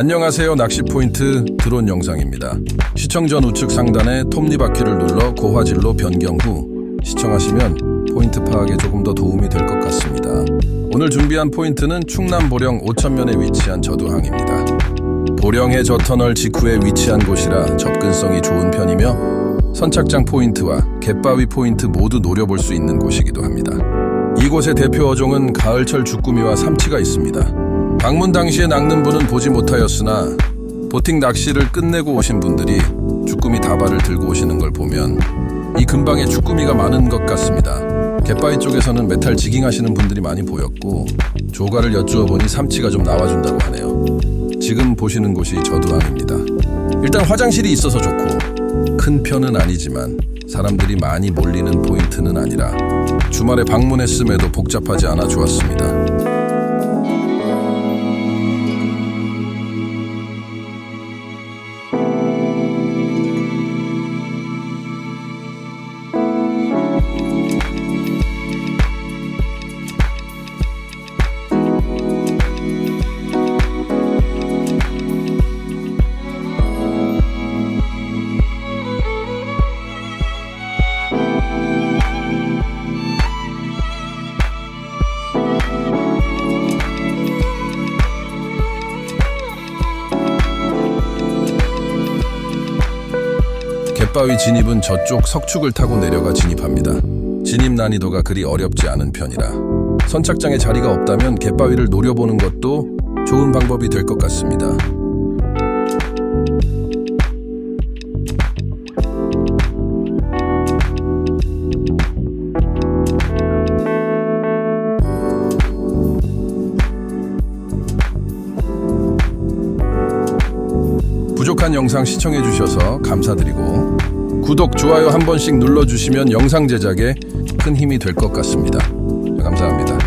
안녕하세요. 낚시 포인트 드론 영상입니다. 시청 전 우측 상단에 톱니바퀴를 눌러 고화질로 변경 후 시청하시면 포인트 파악에 조금 더 도움이 될 것 같습니다. 오늘 준비한 포인트는 충남 보령 오천면에 위치한 저두항입니다. 보령의 저터널 직후에 위치한 곳이라 접근성이 좋은 편이며 선착장 포인트와 갯바위 포인트 모두 노려볼 수 있는 곳이기도 합니다. 이곳의 대표 어종은 가을철 주꾸미와 삼치가 있습니다. 방문 당시에 낚는 분은 보지 못하였으나 보팅 낚시를 끝내고 오신 분들이 주꾸미 다발을 들고 오시는 걸 보면 이 근방에 주꾸미가 많은 것 같습니다. 갯바위 쪽에서는 메탈 지깅 하시는 분들이 많이 보였고 조가를 여쭈어 보니 삼치가 좀 나와준다고 하네요. 지금 보시는 곳이 저두항입니다. 일단 화장실이 있어서 좋고 큰 편은 아니지만 사람들이 많이 몰리는 포인트는 아니라 주말에 방문했음에도 복잡하지 않아 좋았습니다. 갯바위 진입은 저쪽 석축을 타고 내려가 진입합니다. 진입 난이도가 그리 어렵지 않은 편이라 선착장에 자리가 없다면 갯바위를 노려보는 것도 좋은 방법이 될 것 같습니다. 부족한 영상 시청해 주셔서 감사드리고 구독, 좋아요 한 번씩 눌러주시면 영상 제작에 큰 힘이 될 것 같습니다. 감사합니다.